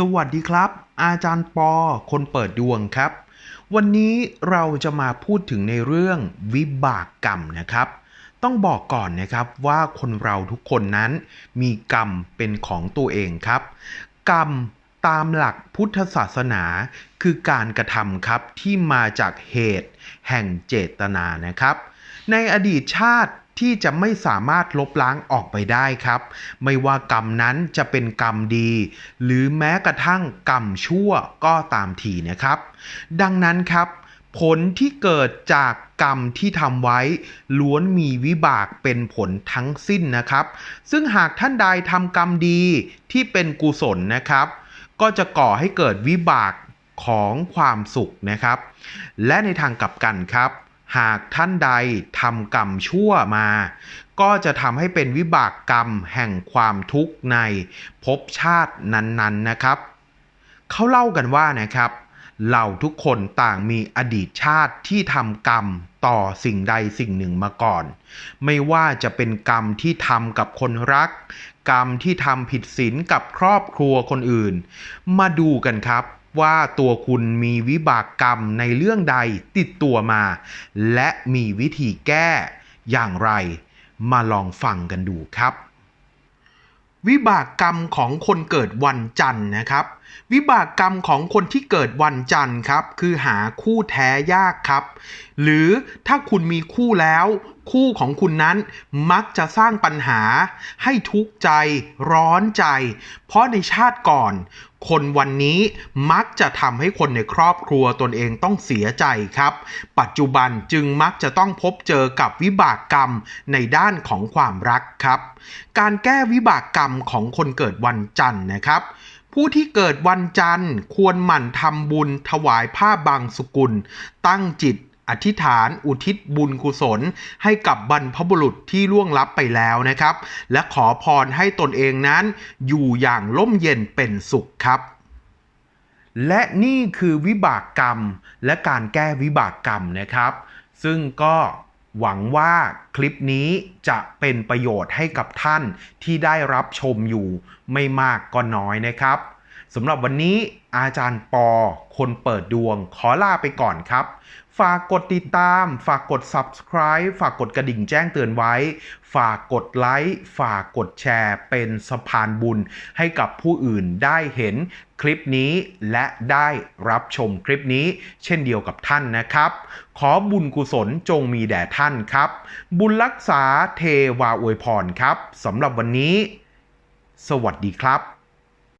สวัสดีครับ อาจารย์ปอ คนเปิดดวงครับ วันนี้เราจะมาพูดถึงในเรื่องวิบากกรรมนะครับ ต้องบอกก่อนนะครับว่าคนเราทุกคนนั้นมีกรรมเป็นของตัวเองครับ กรรมตามหลักพุทธศาสนาคือการกระทำครับที่มาจากเหตุแห่งเจตนานะครับ ในอดีตชาติ ที่จะไม่สามารถลบล้างออกไปได้ครับ ไม่ว่ากรรมนั้นจะเป็นกรรมดี หรือแม้กระทั่งกรรมชั่วก็ตามทีนะครับ ดังนั้นครับผลที่เกิดจากกรรมที่ทำไว้ ล้วนมีวิบากเป็นผลทั้งสิ้นนะครับ ซึ่งหากท่านใดทำกรรมดีที่เป็นกุศลนะครับ ก็จะก่อให้เกิดวิบากของความสุขนะครับ และในทางกลับกันครับ หากท่านใดทำกรรมชั่วมา ก็จะทำให้เป็นวิบากกรรมแห่งความทุกข์ในภพชาตินั้นๆนะครับเขาเล่ากันว่านะครับ เราทุกคนต่างมีอดีตชาติที่ทำกรรมต่อสิ่งใดสิ่งหนึ่งมาก่อน ไม่ว่าจะเป็นกรรมที่ทำกับคนรัก กรรมที่ทำผิดศีลกับครอบครัวคนอื่น มาดูกันครับ ว่าตัวคุณมีวิบากกรรมในเรื่องใดติดตัวมา และมีวิธีแก้อย่างไร มาลองฟังกันดูครับ วิบากกรรมของคนเกิดวันจันทร์นะครับวิบากกรรมของคนที่เกิดวันจันทร์ครับ คือหาคู่แท้ยากครับ หรือถ้าคุณมีคู่แล้ว คู่ของคุณนั้นมักจะสร้างปัญหา ให้ทุกข์ใจ ร้อนใจ เพราะในชาติก่อน คนวันนี้มักจะทำให้คนในครอบครัวตนเองต้องเสียใจครับ ปัจจุบันจึงมักจะต้องพบเจอกับวิบากกรรมในด้านของความรักครับ การแก้วิบากกรรมของคนเกิดวันจันทร์นะครับ ผู้ที่เกิดวันจันทร์ควรหมั่นทำบุญถวายผ้าบางสุกุล ตั้งจิตอธิษฐานอุทิศบุญกุศล ให้กับบรรพบุรุษที่ล่วงลับไปแล้วนะครับ และขอพรให้ตนเองนั้น อยู่อย่างร่มเย็นเป็นสุขครับ และนี่คือวิบากกรรมและการแก้วิบากกรรมนะครับ ซึ่งก็ หวังว่าคลิปนี้จะเป็นประโยชน์ให้กับท่านที่ได้รับชมอยู่ไม่มากก็น้อยนะครับ สำหรับวันนี้อาจารย์ปอ คนเปิดดวง ขอลาไปก่อนครับ ฝากกดติดตาม ฝากกด subscribe ฝากกดกระดิ่งแจ้งเตือนไว้ ฝากกดไลค์ ฝากกดแชร์ เป็นสะพานบุญให้กับผู้อื่นได้เห็นคลิปนี้และได้รับชมคลิปนี้เช่นเดียวกับท่านนะครับ ขอบุญกุศลจงมีแด่ท่านครับ บุญรักษาเทวาอวยพรครับสำหรับวันนี้ สวัสดีครับ